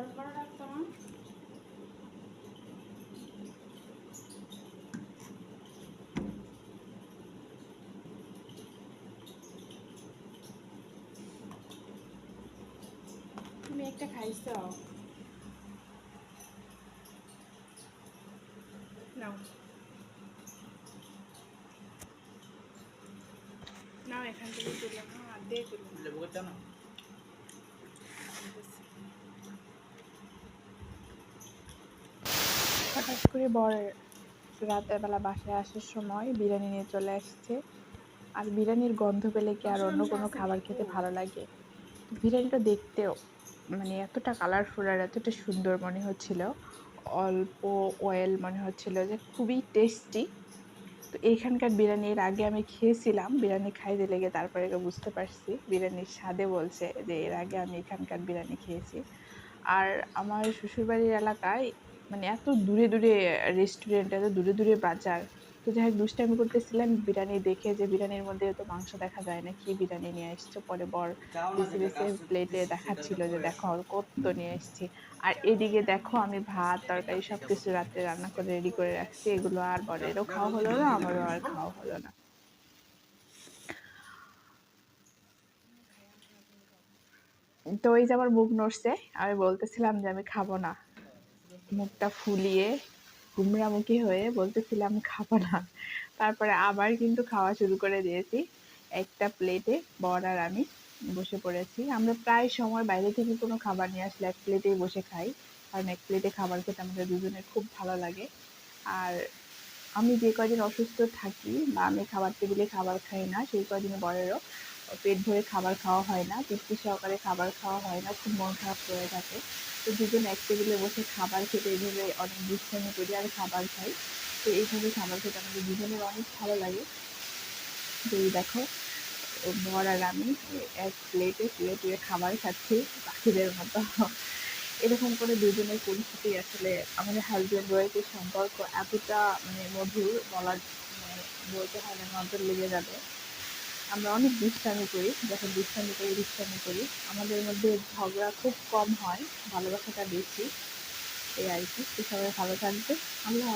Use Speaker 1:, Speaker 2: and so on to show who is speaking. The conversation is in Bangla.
Speaker 1: গরম করা রাখতো তুমি একটা খাইছ? নাও। নাও, এখান থেকে তুললাম হাত দিয়ে তুললাম
Speaker 2: লেবু না
Speaker 1: হঠাৎ করে বর রাতের বেলা বাসায় আসার সময় বিরিয়ানি নিয়ে চলে আসছে। আর বিরিয়ানির গন্ধ পেলে কি আর অন্য কোনো খাবার খেতে ভালো লাগে? বিরিয়ানিটা দেখতেও মানে এতটা কালারফুল আর এতটা সুন্দর মনে হচ্ছিল। অল্প অয়েল মনে হচ্ছিল যে খুবই টেস্টি তো এইখানকার বিরিয়ানি এর আগে আমি খেয়েছিলাম, বিরিয়ানি খাইতে লেগে তারপরে বুঝতে পারছি। বিরিয়ানির স্বাদে বলছে যে এর আগে আমি এখানকার বিরিয়ানি খেয়েছি। আর আমার শ্বশুরবাড়ির এলাকায় মানে এত দূরে দূরে রেস্টুরেন্ট এত দূরে দূরে বাজার। তো যাই হোক দুষ্টামি করতেছিলাম, বিরিয়ানি দেখে যে বিরিয়ানির মধ্যে তো মাংস দেখা যায় না, কি বিরিয়ানি নিয়ে আসছে? পরে বর প্লেটে দেখাচ্ছিল যে দেখো, কত নিয়ে এসেছি আর এদিকে দেখো, আমি ভাত, তরকারি সব কিছু রাত্রে রান্না করে রেডি করে রাখছি। এগুলো আর বরেরও খাওয়া হলো না, আমারও আর খাওয়া হলো না। তো ওই যে আমার মুখ নড়ছে, আমি বলতেছিলাম যে আমি খাব না। মুখটা ফুলিয়ে গুমরামুখী হয়ে বলতেছিলাম, খাব না। তারপরে আবার কিন্তু খাওয়া শুরু করে দিয়েছি। একটা প্লেটে বর আর আমি বসে পড়েছি। আমরা প্রায় সময় বাইরে থেকে কোনো খাবার নিয়ে আসলে এক প্লেটেই বসে খাই। কারণ এক প্লেটে খাবার খেতে আমাদের দুজনের খুব ভালো লাগে। আর আমি যে কদিন অসুস্থ থাকি বা আমি খাবার টেবিলে খাবার খাই না, সেই কদিনে বরেরও পেট ভরে খাবার খাওয়া হয় না তৃপ্তি সহকারে খাবার খাওয়া হয় না, খুব মন খারাপ করে থাকে। তো দুজন এক টেবিলে বসে খাবার খেতে এইভাবে অনেক দুষ্টামি করি আর খাবার খাই। তো এইভাবে খাবার খেতে আমাদের দুজনের অনেক ভালো লাগে। তো এই দেখো, বর আর আমি এক প্লেটে শুয়ে শুয়ে খাবার খাচ্ছি পাখিদের মতো। এরকম করে দুজনের পরিস্থিতি আসলে আমাদের হাজব্যান্ড ওয়াইফের সম্পর্ক এতটা মানে মধুর বলার মানে বলতে হয় না, নজর লেগে যাবে। আমরা অনেক দুষ্টামি করি, যখন দুষ্টামি করি দুষ্টামি করি। আমাদের মধ্যে ঝগড়া খুব কম হয়, ভালোবাসাটা বেশি। এই আর কি। সবাই ভালো থাকবে আল্লাহ